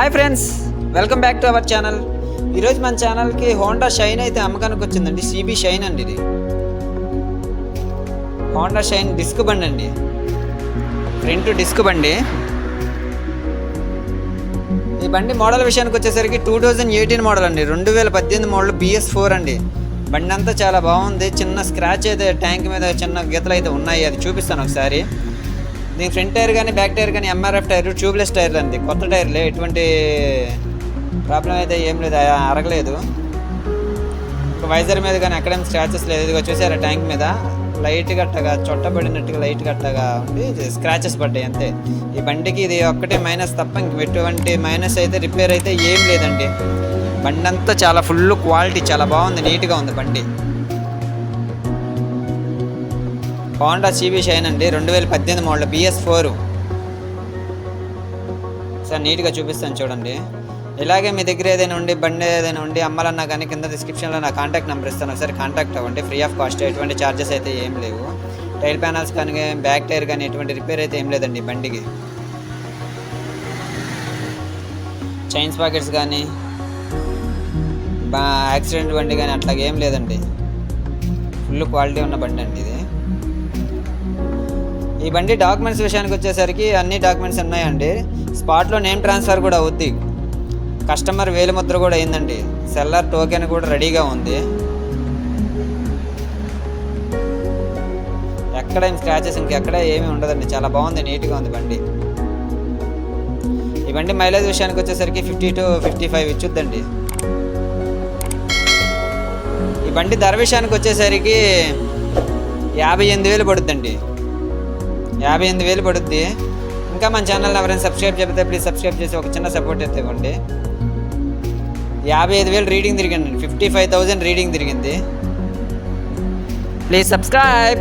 Hi friends welcome back to our channel ఈరోజు మన ఛానల్కి హోండా షైన్ అయితే అమ్మకానికి వచ్చిందండి. సిబి షైన్ అండి ఇది. హోండా షైన్ డిస్క్ బండి అండి. ఫ్రంట్ డిస్క్ బండి. ఈ బండి మోడల్ విషయానికి వచ్చేసరికి టూ థౌజండ్ ఎయిటీన్ మోడల్ అండి. రెండు వేల పద్దెనిమిది మోడల్ బిఎస్ ఫోర్ అండి. బండి అంతా చాలా బాగుంది. చిన్న స్క్రాచ్ అయితే ట్యాంక్ మీద చిన్న గీతలు అయితే ఉన్నాయి. అది చూపిస్తాను ఒకసారి. దీని ఫ్రంట్ టైర్ కానీ బ్యాక్ టైర్ కానీ ఎంఆర్ఎఫ్ టైర్ ట్యూబ్లెస్ టైర్ అండి. కొత్త టైర్లే ఎటువంటి ప్రాబ్లం అయితే ఏం లేదు అరగలేదు. వైజర్ మీద కానీ అక్కడేం స్క్రాచెస్ లేదు. ఇదిగో చూసారా ట్యాంక్ మీద? లైట్ గట్టగా చొట్టబడినట్టుగా లైట్ గట్టగా ఉండి స్క్రాచెస్ పడ్డాయి అంతే. ఈ బండికి ఇది ఒక్కటే మైనస్ తప్ప ఇంక ఎటువంటి మైనస్ అయితే రిపేర్ అయితే ఏం లేదండి. బండి అంతా చాలా ఫుల్ క్వాలిటీ చాలా బాగుంది నీట్గా ఉంది బండి. హోండా సిబి షైన్ అండి రెండు వేల పద్దెనిమిది మోడల్ బిఎస్ ఫోర్. సార్ నీట్గా చూపిస్తాను చూడండి. ఇలాగే మీ దగ్గర ఏదైనా ఉండి బండి ఏదైనా ఉండి అమ్మాలన్నా కానీ కింద డిస్క్రిప్షన్లో నా కాంటాక్ట్ నెంబర్ ఇస్తాను. ఒకసారి కాంటాక్ట్ అవ్వండి. ఫ్రీ ఆఫ్ కాస్ట్ ఎటువంటి ఛార్జెస్ అయితే ఏం లేవు. టైర్ ప్యానల్స్ కానీ బ్యాక్ టైర్ కానీ ఎటువంటి రిపేర్ అయితే ఏం లేదండి బండికి. చైన్స్ పాకెట్స్ కానీ బా యాక్సిడెంట్ బండి కానీ అట్లాగేం ఏం లేదండి. ఫుల్ క్వాలిటీ ఉన్న బండి అండి ఇది. ఈ బండి డాక్యుమెంట్స్ విషయానికి వచ్చేసరికి అన్ని డాక్యుమెంట్స్ ఉన్నాయండి. స్పాట్లో నేమ్ ట్రాన్స్ఫర్ కూడా అవుద్ది. కస్టమర్ వేలిముద్ర కూడా అయిందండి. సెల్లర్ టోకెన్ కూడా రెడీగా ఉంది. ఎక్కడ ఏం స్క్రాచెస్ ఇంకెక్కడ ఏమీ ఉండదండి. చాలా బాగుంది నీట్గా ఉంది బండి. ఈ బండి మైలేజ్ విషయానికి వచ్చేసరికి ఫిఫ్టీ టు ఫిఫ్టీ ఫైవ్ ఇచ్చుద్దండి. ఈ బండి ధర విషయానికి వచ్చేసరికి యాభై ఎనిమిది వేలు పడుద్దండి. యాభై ఎనిమిది వేలు పడుద్ది. ఇంకా మన ఛానల్ ఎవరైనా సబ్స్క్రైబ్ చెప్తే ప్లీజ్ సబ్స్క్రైబ్ చేసి ఒక చిన్న సపోర్ట్ అయితే ఇవ్వండి. యాభై ఐదు వేలు రీడింగ్ తిరిగింది ఫిఫ్టీ ఫైవ్ థౌజండ్ రీడింగ్ తిరిగింది. Please subscribe